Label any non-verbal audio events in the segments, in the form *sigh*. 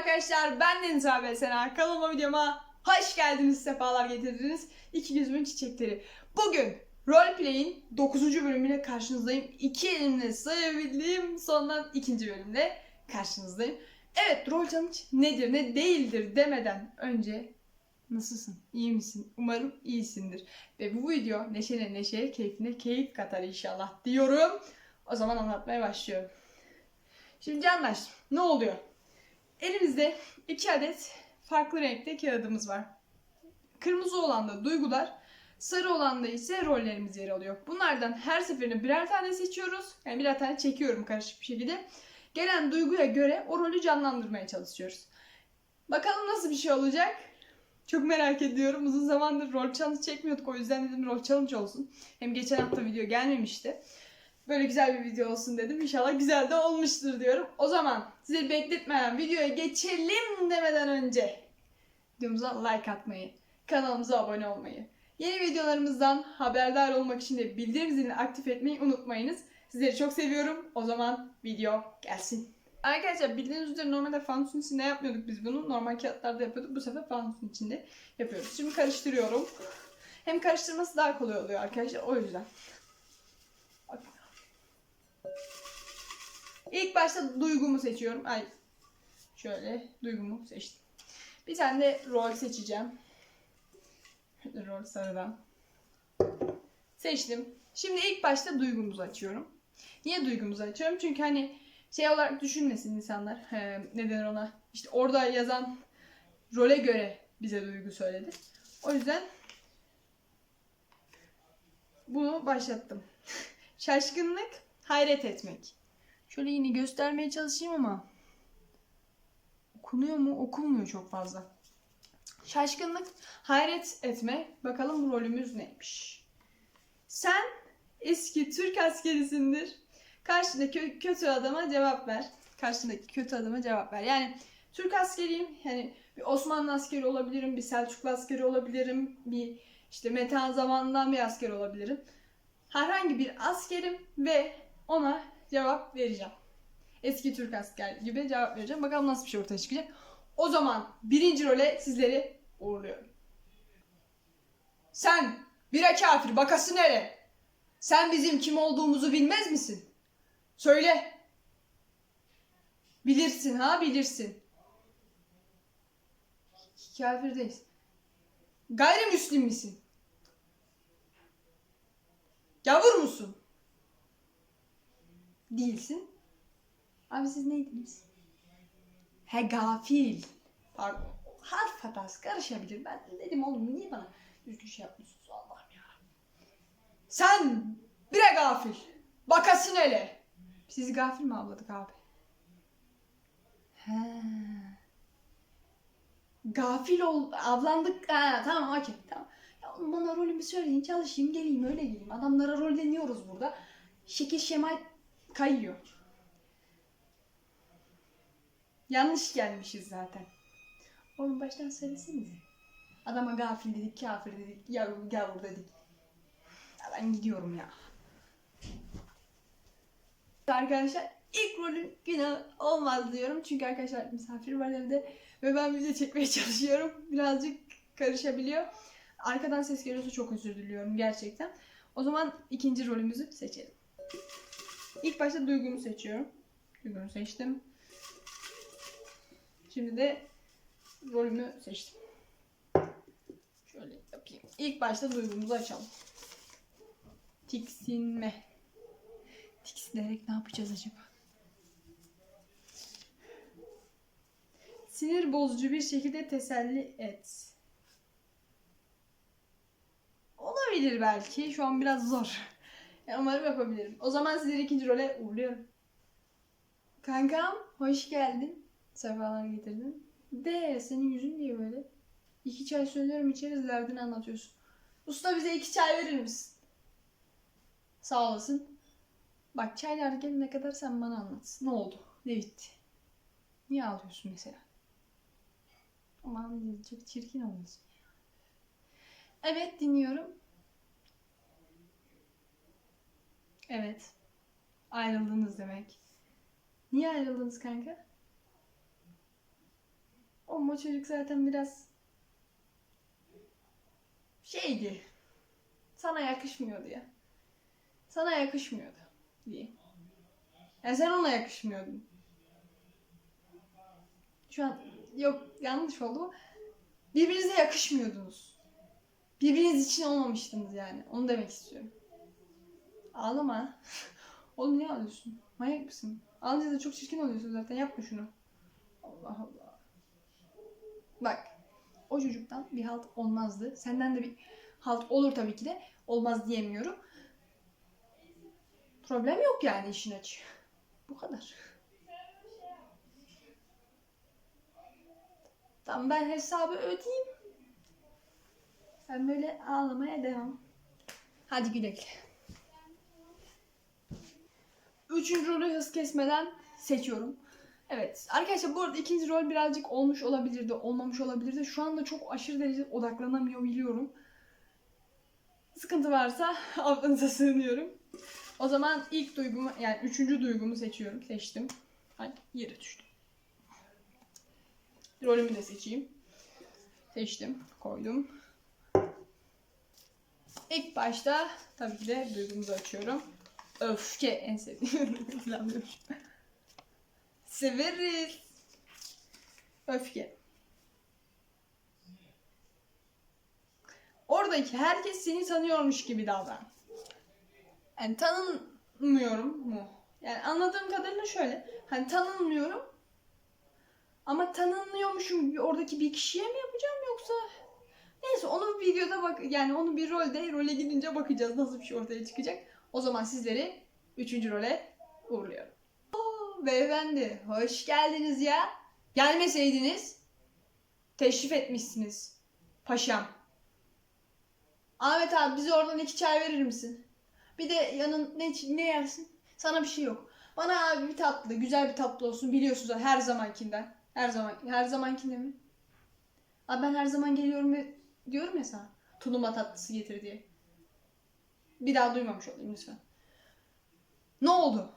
arkadaşlar ben Deniz abi Sena. Kanalıma videoma hoş geldiniz, sefalar getirdiniz. İki gözümün çiçekleri. Bugün Roleplay'in 9. bölümüyle karşınızdayım. İki elimle sayabildiğim sondan ikinci bölümle karşınızdayım. Evet rol challenge nedir ne değildir demeden önce nasılsın? İyi misin? Umarım iyisindir. Ve bu video neşene neşeye, keyfine keyif katar inşallah diyorum. O zaman anlatmaya başlıyorum. Şimdi Candaş ne oluyor? Elimizde iki adet farklı renkte kağıdımız var. Kırmızı olan da duygular, sarı olan da ise rollerimiz yer alıyor. Bunlardan her seferinde birer tane seçiyoruz. Yani birer tane çekiyorum karışık bir şekilde. Gelen duyguya göre o rolü canlandırmaya çalışıyoruz. Bakalım nasıl bir şey olacak? Çok merak ediyorum. Uzun zamandır rol challenge çekmiyorduk. O yüzden dedim rol challenge olsun. Hem geçen hafta video gelmemişti. Böyle güzel bir video olsun dedim. İnşallah güzel de olmuştur diyorum. O zaman sizi bekletmeden videoya geçelim demeden önce videomuza like atmayı, kanalımıza abone olmayı, yeni videolarımızdan haberdar olmak için de bildirim zilini aktif etmeyi unutmayınız. Sizleri çok seviyorum. O zaman video gelsin. Arkadaşlar bildiğiniz üzere normalde fanusun içinde yapmıyorduk biz bunu. Normal kağıtlarda yapıyorduk. Bu sefer fanusun içinde yapıyoruz. Şimdi karıştırıyorum. Hem karıştırması daha kolay oluyor arkadaşlar. O yüzden. İlk başta duygumu seçiyorum. Ay. Şöyle duygumu seçtim. Bir tane de rol seçeceğim. Rol sarıdan. Seçtim. Şimdi ilk başta duygumuzu açıyorum. Niye duygumuzu açıyorum? Çünkü hani şey olarak düşünmesin insanlar. Ee, ne denir ona? İşte orada yazan role göre bize duygu söyledi. O yüzden bunu başlattım. *laughs* Şaşkınlık, hayret etmek. Şöyle yine göstermeye çalışayım ama okunuyor mu? Okunmuyor çok fazla. Şaşkınlık, hayret etme. Bakalım rolümüz neymiş. Sen eski Türk askerisindir. Karşındaki kö- kötü adama cevap ver. Karşındaki kötü adama cevap ver. Yani Türk askeriyim. Yani bir Osmanlı askeri olabilirim, bir Selçuklu askeri olabilirim, bir işte Metehan zamanından bir asker olabilirim. Herhangi bir askerim ve ona cevap vereceğim. Eski Türk asker gibi cevap vereceğim. Bakalım nasıl bir şey ortaya çıkacak. O zaman birinci role sizleri uğurluyorum. Sen bire kafir bakası nere? Sen bizim kim olduğumuzu bilmez misin? Söyle. Bilirsin ha bilirsin. Kafir değilsin. Gayrimüslim misin? Gavur musun? Değilsin. Abi siz neydiniz? He gafil. Pardon. Harf hatası karışabilir. Ben dedim oğlum niye bana düzgün şey yapmıyorsunuz Allah'ım ya. Sen bire gafil. Bakasın hele. Sizi gafil mi avladık abi? He. Gafil ol, avlandık. Ha, tamam okey tamam. Ya bana rolümü söyleyin çalışayım geleyim öyle geleyim. Adamlara rolleniyoruz burada. Şekil şemal kayıyor. Yanlış gelmişiz zaten. Oğlum baştan söylesenize. Adama gafil dedik, kafir dedik, yavru, gavur dedik. Ya ben gidiyorum ya. Arkadaşlar ilk rolün günah olmaz diyorum. Çünkü arkadaşlar misafir var evde ve ben video çekmeye *laughs* çalışıyorum. Birazcık karışabiliyor. Arkadan ses geliyorsa çok özür diliyorum gerçekten. O zaman ikinci rolümüzü seçelim. İlk başta duygumu seçiyorum. Duygumu seçtim. Şimdi de rolümü seçtim. Şöyle yapayım. İlk başta duygumuzu açalım. Tiksinme. Tiksinerek ne yapacağız acaba? Sinir bozucu bir şekilde teselli et. Olabilir belki. Şu an biraz zor. Umarım yapabilirim. O zaman sizleri ikinci role uğurluyorum. Kankam hoş geldin. Sefalar getirdin. De senin yüzün niye böyle? İki çay söylüyorum içeriz derdini anlatıyorsun. Usta bize iki çay verir misin? Sağ olasın. Bak çaylar gelene kadar sen bana anlat. Ne oldu? Ne bitti? Niye ağlıyorsun mesela? Aman çok çirkin olmasın. Evet dinliyorum. Evet. Ayrıldınız demek. Niye ayrıldınız kanka? Ama o çocuk zaten biraz şeydi. Sana yakışmıyordu ya. Sana yakışmıyordu diye. Yani sen ona yakışmıyordun. Şu an yok yanlış oldu? Birbirinize yakışmıyordunuz. Birbiriniz için olmamıştınız yani. Onu demek istiyorum. Ağlama. *laughs* Oğlum niye ağlıyorsun? Manyak mısın? Ağlayınca da çok çirkin oluyorsun zaten. Yapma şunu. Allah Allah. Bak. O çocuktan bir halt olmazdı. Senden de bir halt olur tabii ki de. Olmaz diyemiyorum. Problem yok yani işin açığı. *laughs* Bu kadar. Tamam ben hesabı ödeyeyim. Sen böyle ağlamaya devam. Hadi güle güle. Üçüncü rolü hız kesmeden seçiyorum. Evet arkadaşlar bu arada ikinci rol birazcık olmuş olabilirdi, olmamış olabilirdi. Şu anda çok aşırı derecede odaklanamıyor biliyorum. Sıkıntı varsa *laughs* affınıza sığınıyorum. O zaman ilk duygumu yani üçüncü duygumu seçiyorum. Seçtim. Ay yere düştüm. Rolümü de seçeyim. Seçtim. Koydum. İlk başta tabii ki de duygumuzu açıyorum. Öfke en sevdiğim *laughs* diyormuş. Severiz. Öfke. Oradaki herkes seni tanıyormuş gibi davran. Yani tanınmıyorum mu? Yani anladığım kadarıyla şöyle. Hani tanınmıyorum ama tanınıyormuşum oradaki bir kişiye mi yapacağım yoksa neyse onu videoda bak yani onu bir rolde role gidince bakacağız nasıl bir şey ortaya çıkacak. O zaman sizleri üçüncü role uğurluyorum. Oo, beyefendi hoş geldiniz ya. Gelmeseydiniz teşrif etmişsiniz. Paşam. Ahmet abi bize oradan iki çay verir misin? Bir de yanın ne, ne yersin? Sana bir şey yok. Bana abi bir tatlı, güzel bir tatlı olsun. Biliyorsunuz her zamankinden. Her zaman, her zamankinde mi? Abi ben her zaman geliyorum ve diyorum ya sana. Tulumba tatlısı getir diye. Bir daha duymamış olayım lütfen. Ne oldu?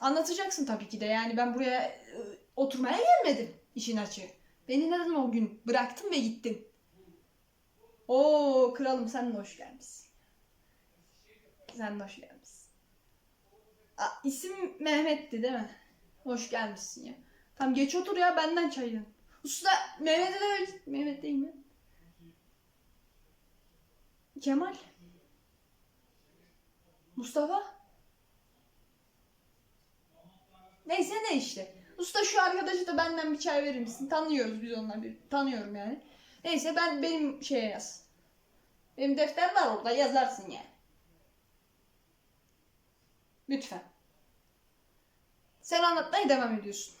Anlatacaksın tabii ki de. Yani ben buraya e, oturmaya gelmedim işin açığı. Beni neden o gün bıraktın ve gittin? Oo kralım sen hoş gelmişsin. Sen hoş gelmişsin. Aa, isim Mehmet'ti değil mi? Hoş gelmişsin ya. Tamam geç otur ya benden çayın. Usta Mehmet'e de. Mehmet değil mi? Kemal. Mustafa. Neyse ne işte. Usta şu arkadaşı da benden bir çay verir misin? Tanıyoruz biz onları. Tanıyorum yani. Neyse ben benim şeye yaz. Benim defter var orada yazarsın yani. Lütfen. Sen anlatmaya devam ediyorsun.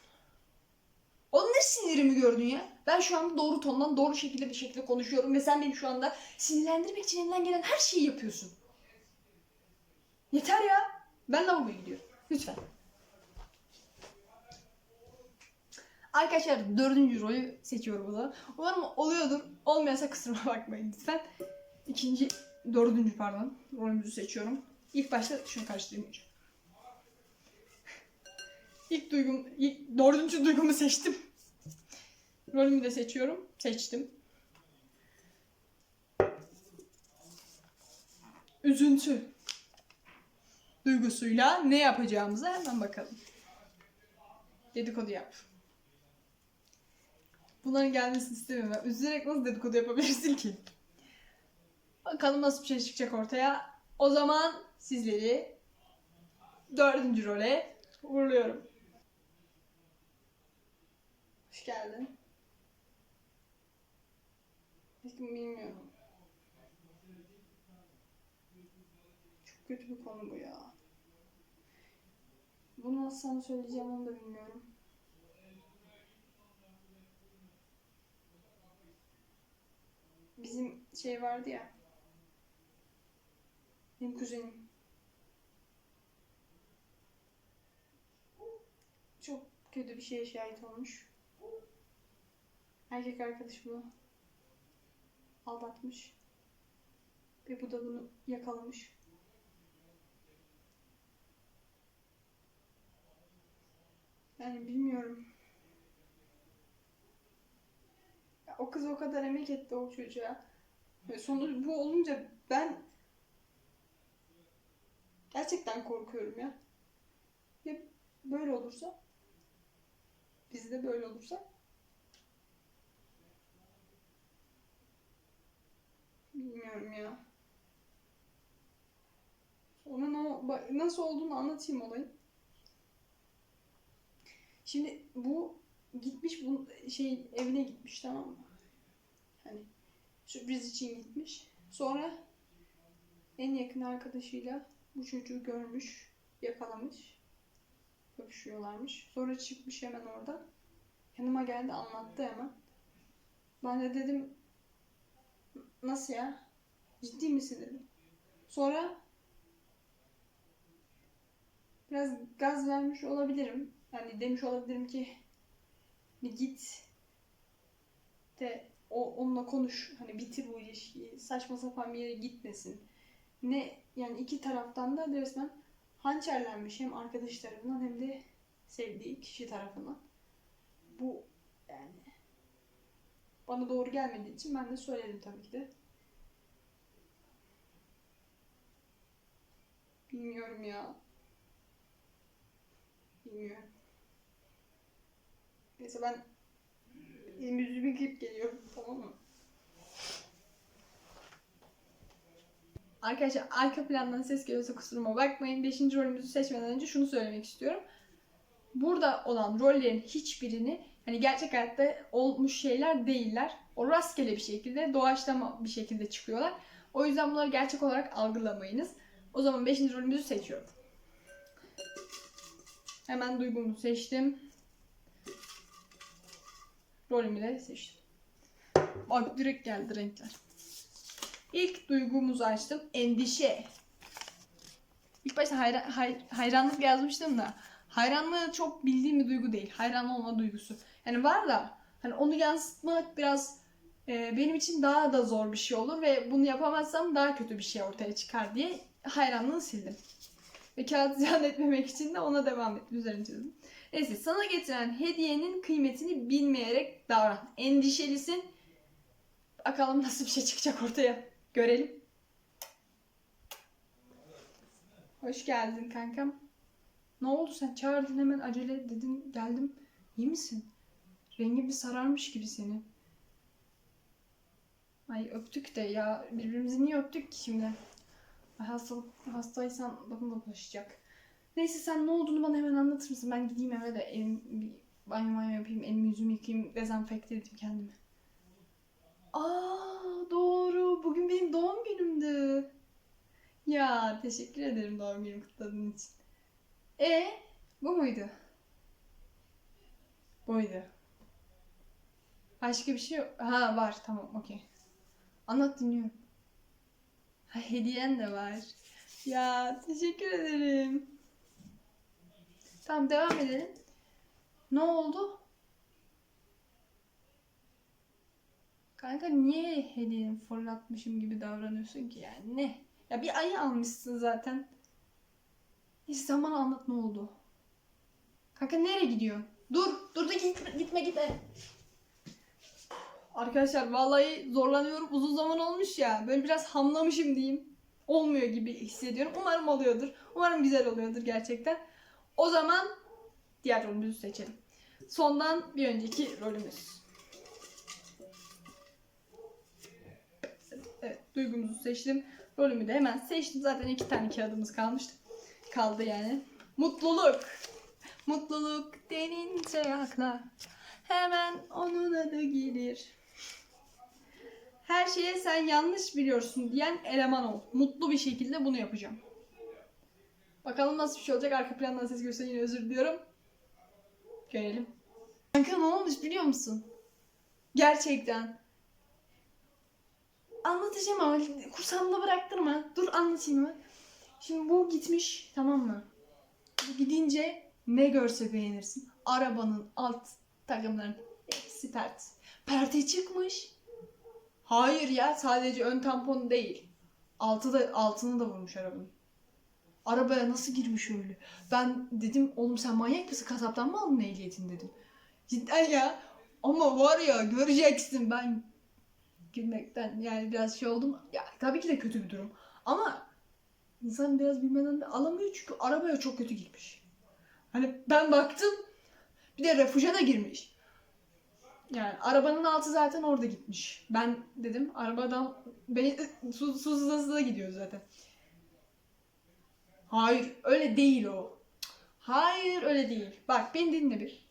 O ne sinirimi gördün ya? Ben şu anda doğru tondan doğru şekilde bir şekilde konuşuyorum ve sen beni şu anda sinirlendirmek için elinden gelen her şeyi yapıyorsun. Yeter ya. Ben lavaboya gidiyorum. Lütfen. Arkadaşlar dördüncü rolü seçiyorum o. Umarım oluyordur. Olmuyorsa kusuruma bakmayın lütfen. İkinci, dördüncü pardon rolümüzü seçiyorum. İlk başta şunu önce. İlk duygum, ilk, dördüncü duygumu seçtim. Rolümü de seçiyorum. Seçtim. Üzüntü duygusuyla ne yapacağımıza hemen bakalım. Dedikodu yap. Bunların gelmesini istemiyorum. Üzülerek nasıl dedikodu yapabilirsin ki? Bakalım nasıl bir şey çıkacak ortaya. O zaman sizleri dördüncü role uğurluyorum. Hoş geldin. Hiç bilmiyorum. Çok kötü bir konu bu ya. Bunu nasıl sana söyleyeceğim onu da bilmiyorum. Bizim şey vardı ya. Benim kuzenim. Çok kötü bir şeye şahit olmuş. Erkek arkadaş bunu aldatmış. Ve bu da bunu yakalamış. Yani bilmiyorum. o kız o kadar emek etti o çocuğa. Ve sonuç bu olunca ben gerçekten korkuyorum ya. Ya böyle olursa? Bizde böyle olursa? Bilmiyorum ya. Ne, o- nasıl olduğunu anlatayım olayın. Şimdi bu gitmiş bu şey evine gitmiş tamam mı? Hani sürpriz için gitmiş. Sonra en yakın arkadaşıyla bu çocuğu görmüş, yakalamış. Öpüşüyorlarmış. Sonra çıkmış hemen orada. Yanıma geldi anlattı hemen. Ben de dedim nasıl ya? Ciddi misin dedim. Sonra biraz gaz vermiş olabilirim. Yani demiş olabilirim ki "Bir git de o onunla konuş. Hani bitir bu ilişkiyi. Saçma sapan bir yere gitmesin. Ne yani iki taraftan da resmen hançerlenmiş hem arkadaş tarafından hem de sevdiği kişi tarafından. Bu yani bana doğru gelmediği için ben de söyledim tabii ki de. Bilmiyorum ya. Bilmiyorum. Neyse ben elimi yüzümü yıkayıp geliyorum tamam mı? Arkadaşlar arka plandan ses geliyorsa kusuruma bakmayın. Beşinci rolümüzü seçmeden önce şunu söylemek istiyorum. Burada olan rollerin hiçbirini hani gerçek hayatta olmuş şeyler değiller. O rastgele bir şekilde doğaçlama bir şekilde çıkıyorlar. O yüzden bunları gerçek olarak algılamayınız. O zaman beşinci rolümüzü seçiyorum. Hemen duygumu seçtim. Rolümü de seçtim. Bak direkt geldi renkler. İlk duygumuzu açtım. Endişe. İlk başta hayra- hay- hayranlık yazmıştım da hayranlığı çok bildiğim bir duygu değil. Hayran olma duygusu. Yani var da hani onu yansıtmak biraz e, benim için daha da zor bir şey olur ve bunu yapamazsam daha kötü bir şey ortaya çıkar diye hayranlığı sildim. Ve kağıt *laughs* ziyan etmemek için de ona devam ettim. Üzerine çizdim. Neyse sana getiren hediyenin kıymetini bilmeyerek davran. Endişelisin. Bakalım nasıl bir şey çıkacak ortaya. Görelim. Hoş geldin kankam. Ne oldu sen çağırdın hemen acele dedin geldim. İyi misin? Rengi bir sararmış gibi seni. Ay öptük de ya birbirimizi niye öptük ki şimdi? Ay hastalık, hastaysan bana da bulaşacak. Neyse sen ne olduğunu bana hemen anlatır mısın? Ben gideyim eve de elim, bir banyo banyo yapayım, elimi yüzümü yıkayayım, dezenfekte edeyim kendimi. Aa doğru. Bugün benim doğum günümdü. Ya teşekkür ederim doğum günümü kutladığın için. E bu muydu? Buydu. Başka bir şey yok. Ha var tamam okey. Anlat dinliyorum. Ha, hediyen de var. Ya teşekkür ederim. Tamam devam edelim. Ne oldu? Kanka niye hediyeni fırlatmışım gibi davranıyorsun ki yani ne? Ya bir ayı almışsın zaten. Sen bana anlat ne oldu? Kanka nereye gidiyorsun? Dur, dur da gitme, gitme, gitme. Arkadaşlar vallahi zorlanıyorum. Uzun zaman olmuş ya. Böyle biraz hamlamışım diyeyim. Olmuyor gibi hissediyorum. Umarım oluyordur. Umarım güzel oluyordur gerçekten. O zaman diğer rolümüzü seçelim. Sondan bir önceki rolümüz. Evet, duygumuzu seçtim. Rolümü de hemen seçtim. Zaten iki tane kağıdımız kalmıştı. Kaldı yani. Mutluluk. Mutluluk denince akla hemen onun adı gelir. Her şeye sen yanlış biliyorsun diyen eleman ol. Mutlu bir şekilde bunu yapacağım. Bakalım nasıl bir şey olacak. Arka plandan ses görse yine özür diliyorum. Görelim. Kanka ne olmuş biliyor musun? Gerçekten. Anlatacağım ama kursağımda bıraktırma. Dur anlatayım mı? Şimdi bu gitmiş tamam mı? Bu gidince ne görse beğenirsin. Arabanın alt takımların hepsi pert. Perte çıkmış. Hayır ya sadece ön tampon değil. Altı da, altını da vurmuş arabanın. Arabaya nasıl girmiş öyle? Ben dedim oğlum sen manyak mısın? Kasaptan mı aldın ehliyetini dedim. Cidden ya. Ama var ya göreceksin ben gülmekten yani biraz şey oldum. Ya tabii ki de kötü bir durum. Ama insan biraz bilmeden de alamıyor çünkü arabaya çok kötü girmiş. Hani ben baktım bir de refüje de girmiş. Yani arabanın altı zaten orada gitmiş. Ben dedim arabadan beni su, susuz da gidiyor zaten. Hayır öyle değil o. Hayır öyle değil. Bak beni dinle bir.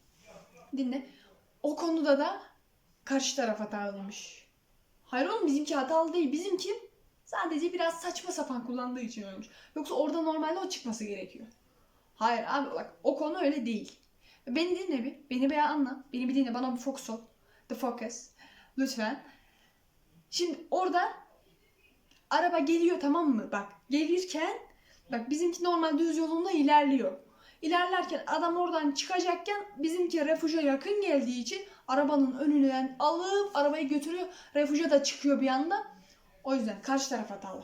Dinle. O konuda da karşı taraf hatalıymış. Hayır oğlum bizimki hatalı değil. Bizimki sadece biraz saçma sapan kullandığı için ölmüş. Yoksa orada normalde o çıkması gerekiyor. Hayır abi bak o konu öyle değil. Beni dinle bir. Beni bir anla. Beni bir dinle. Bana bir fokus ol. The focus. Lütfen. Şimdi orada araba geliyor tamam mı? Bak gelirken bak bizimki normal düz yolunda ilerliyor. İlerlerken adam oradan çıkacakken bizimki refüje yakın geldiği için arabanın önünden alıp arabayı götürüyor. Refüje de çıkıyor bir anda. O yüzden karşı taraf hatalı.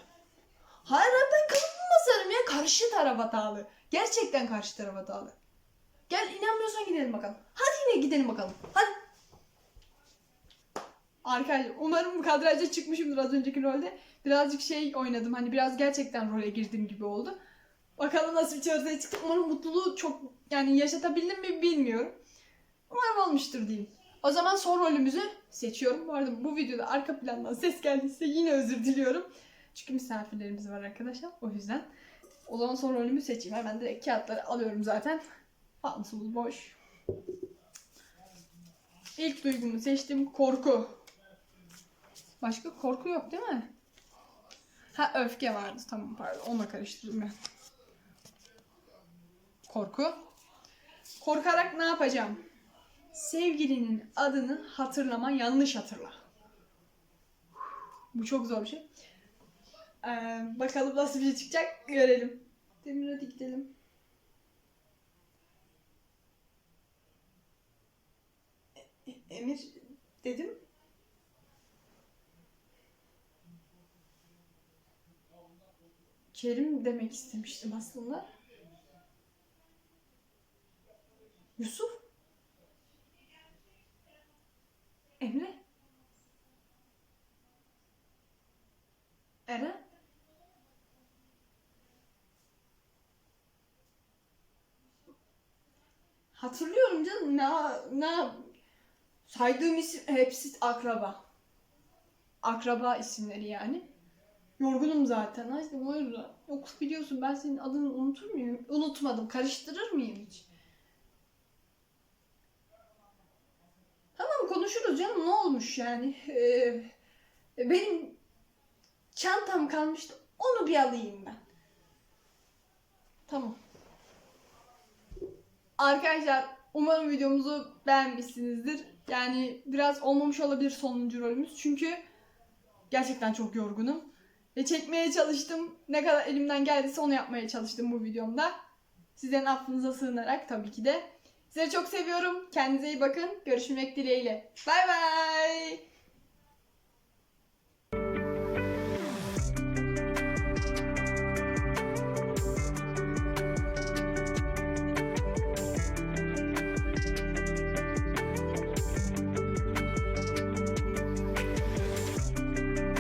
Hayır ben kalıbımı basarım ya. Karşı taraf hatalı. Gerçekten karşı taraf hatalı. Gel inanmıyorsan gidelim bakalım. Hadi yine gidelim bakalım. Hadi. Arkadaşlar umarım kadraja çıkmışımdır az önceki rolde. Birazcık şey oynadım. Hani biraz gerçekten role girdim gibi oldu. Bakalım nasıl bir şey ortaya çıktı. Umarım mutluluğu çok yani yaşatabildim mi bilmiyorum. Umarım olmuştur diyeyim. O zaman son rolümüzü seçiyorum. Bu arada bu videoda arka plandan ses geldiyse yine özür diliyorum. Çünkü misafirlerimiz var arkadaşlar. O yüzden. O zaman son rolümü seçeyim. Hemen direkt kağıtları alıyorum zaten. Fansımız boş. İlk duygumu seçtim. Korku. Başka korku yok değil mi? Ha öfke vardı. Tamam pardon. Onunla karıştırdım ben. Korku. Korkarak ne yapacağım? Sevgilinin adını hatırlama, yanlış hatırla. Bu çok zor bir şey. Ee, bakalım nasıl bir şey çıkacak görelim. Demir hadi gidelim. E- e- Emir dedim. Kerim demek istemiştim aslında. Yusuf? Emre? Eren? Hatırlıyorum canım. Ne, ne saydığım isim hepsi akraba. Akraba isimleri yani. Yorgunum zaten. Ay, o yüzden. Yoksa biliyorsun ben senin adını unutur muyum? Unutmadım. Karıştırır mıyım hiç? Tamam konuşuruz canım. Ne olmuş yani? Ee, benim çantam kalmıştı. Onu bir alayım ben. Tamam. Arkadaşlar umarım videomuzu beğenmişsinizdir. Yani biraz olmamış olabilir sonuncu rolümüz. Çünkü gerçekten çok yorgunum. Ve çekmeye çalıştım. Ne kadar elimden geldiyse onu yapmaya çalıştım bu videomda. Sizlerin affınıza sığınarak tabii ki de. Sizleri çok seviyorum. Kendinize iyi bakın. Görüşmek dileğiyle. Bay bay.